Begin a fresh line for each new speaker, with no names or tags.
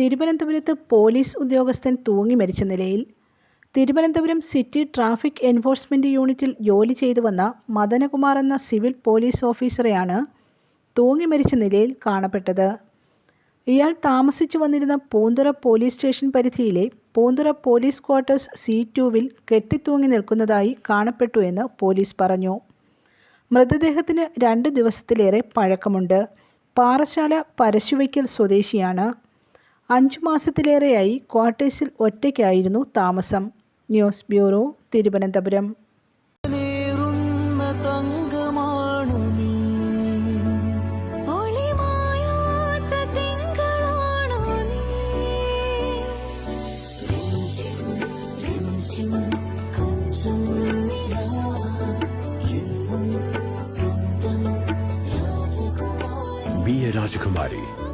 തിരുവനന്തപുരത്ത് പോലീസ് ഉദ്യോഗസ്ഥൻ തൂങ്ങി മരിച്ച നിലയിൽ തിരുവനന്തപുരം സിറ്റി ട്രാഫിക് എൻഫോഴ്സ്മെന്റ് യൂണിറ്റിൽ ജോലി ചെയ്തു വന്ന മദനകുമാർ എന്ന സിവിൽ പോലീസ് ഓഫീസറെയാണ് തൂങ്ങി മരിച്ച നിലയിൽ കാണപ്പെട്ടത്. ഇയാൾ താമസിച്ചു വന്നിരുന്ന പൂന്തുറ പോലീസ് സ്റ്റേഷൻ പരിധിയിലെ പൂന്തുറ പോലീസ് ക്വാർട്ടേഴ്സ് സി ടുവിൽ കെട്ടിത്തൂങ്ങി നിൽക്കുന്നതായി കാണപ്പെട്ടു എന്ന് പോലീസ് പറഞ്ഞു. മൃതദേഹത്തിന് രണ്ട് ദിവസത്തിലേറെ പഴക്കമുണ്ട്. പാറശാല പരശുവയ്ക്കൽ സ്വദേശിയാണ്. അഞ്ചു മാസത്തിലേറെയായി ക്വാർട്ടേഴ്സിൽ ഒറ്റയ്ക്കായിരുന്നു താമസം. News bureau Thiruvananthapuram.
നേറുന്ന